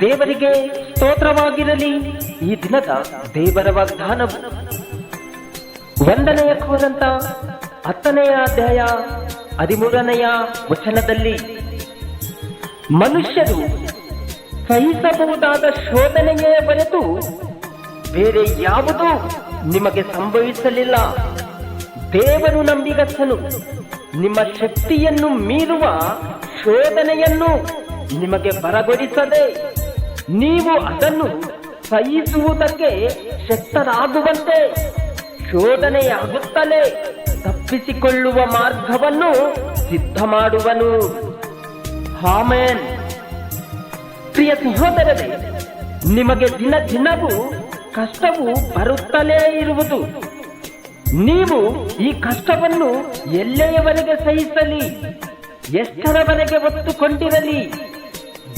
ದೇವರಿಗೆ ಸ್ತೋತ್ರವಾಗಿರಲಿ. ಈ ದಿನದ ದೇವರ ವಾಗ್ದಾನವು ಒಂದನೆಯ ಕೋರಂತ ಹತ್ತನೆಯ ಅಧ್ಯಾಯ ಹದಿಮೂರನೆಯ ವಚನದಲ್ಲಿ, ಮನುಷ್ಯರು ಸಹಿಸಬಹುದಾದ ಶೋಧನೆಯೇ ಬರೆತು ಬೇರೆ ಯಾವುದೂ ನಿಮಗೆ ಸಂಭವಿಸಲಿಲ್ಲ. ದೇವರು ನಂಬಿಗಸ್ತನು. ನಿಮ್ಮ ಶಕ್ತಿಯನ್ನು ಮೀರುವ ಶೋಧನೆಯನ್ನು ನಿಮಗೆ ಬರಗೊಳಿಸದೆ ನೀವು ಅದನ್ನು ಸಹಿಸುವುದಕ್ಕೆ ಶಕ್ತರಾಗುವಂತೆ ಶೋಧನೆಯಾಗುತ್ತಲೇ ತಪ್ಪಿಸಿಕೊಳ್ಳುವ ಮಾರ್ಗವನ್ನು ಸಿದ್ಧ ಮಾಡುವನು ಹಾಮೇನ್ ಪ್ರಿಯ ಸಹೋದರರೇ, ನಿಮಗೆ ದಿನ ದಿನವೂ ಕಷ್ಟವು ಬರುತ್ತಲೇ ಇರುವುದು. ನೀವು ಈ ಕಷ್ಟವನ್ನು ಎಲ್ಲೆಯವರೆಗೆ ಸಹಿಸಲಿ? ಎಷ್ಟರವರೆಗೆ ಒತ್ತುಕೊಂಡಿರಲಿ?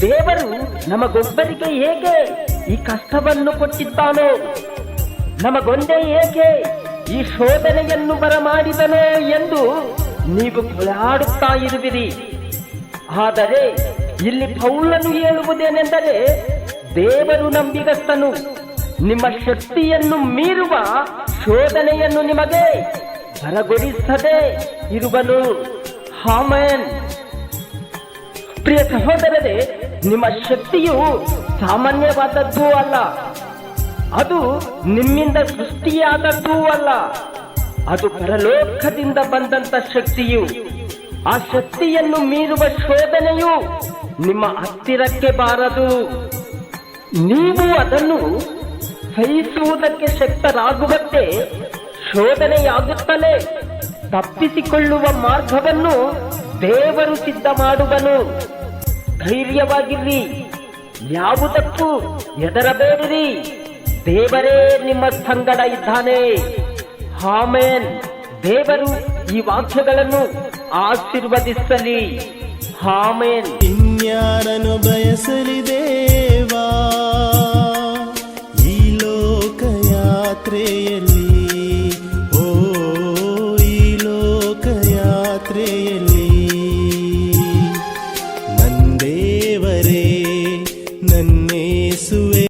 ದೇವರು ನಮಗೊಬ್ಬರಿಗೆ ಹೇಗೆ ಈ ಕಷ್ಟವನ್ನು ಕೊಟ್ಟಿದ್ದಾನೋ, ನಮಗೊಂದೇ ಏಕೆ ಈ ಶೋಧನೆಯನ್ನು ಬರಮಾಡಿದನೋ ಎಂದು ನೀವು ಕೊಳಾಡುತ್ತಾ ಇರುವಿರಿ. ಆದರೆ ಇಲ್ಲಿ ಪೌಲನು ಹೇಳುವುದೇನೆಂದರೆ, ದೇವರು ನಂಬಿಗಸ್ತನು. ನಿಮ್ಮ ಶಕ್ತಿಯನ್ನು ಮೀರುವ ಶೋಧನೆಯನ್ನು ನಿಮಗೆ ಬರಗೊಡಿಸದೆ ಇರುವನು ಹಾಮನ್. ಪ್ರಿಯ ಸಹೋದರರೇ, ನಿಮ್ಮ ಶಕ್ತಿಯು ಸಾಮಾನ್ಯವಾದದ್ದೂ ಅಲ್ಲ. ಅದು ನಿಮ್ಮಿಂದ ಸೃಷ್ಟಿಯಾದದ್ದೂ ಅಲ್ಲ. ಅದು ಪರಲೋಕದಿಂದ ಬಂದಂತ ಶಕ್ತಿಯು. ಆ ಶಕ್ತಿಯನ್ನು ಮೀರುವ ಶೋಧನೆಯು ನಿಮ್ಮ ಹತ್ತಿರಕ್ಕೆ ಬಾರದು. ನೀವು ಅದನ್ನು ಸಹಿಸುವುದಕ್ಕೆ ಶಕ್ತರಾಗುವಂತೆ ಶೋಧನೆಯಾಗುತ್ತಲೇ ತಪ್ಪಿಸಿಕೊಳ್ಳುವ ಮಾರ್ಗವನ್ನು ದೇವರು ಸಿದ್ಧ ಮಾಡುವನು ಧೈರ್ಯವಾಗಿರ್ರಿ ಯಾವುದಕ್ಕೂ ಎದರಬೇಡಿರಿ ದೇವರೇ ನಿಮ್ಮ ಸಂಗಡ ಇದ್ದಾನೆ. ಹಾಮೇನ್ ದೇವರು ಈ ವಾಕ್ಯಗಳನ್ನು ಆಶೀರ್ವದಿಸಲಿ. ಹಾಮೇನ್ ಇನ್ಯಾರನು ಬಯಸಲಿ ದೇವಾ? ಯಾತ್ರೆಯಲ್ಲಿ ಓ ಈ ಲೋಕ ಯಾತ್ರೆಯಲ್ಲಿ ನಂದೇವರೇ ನನ್ನ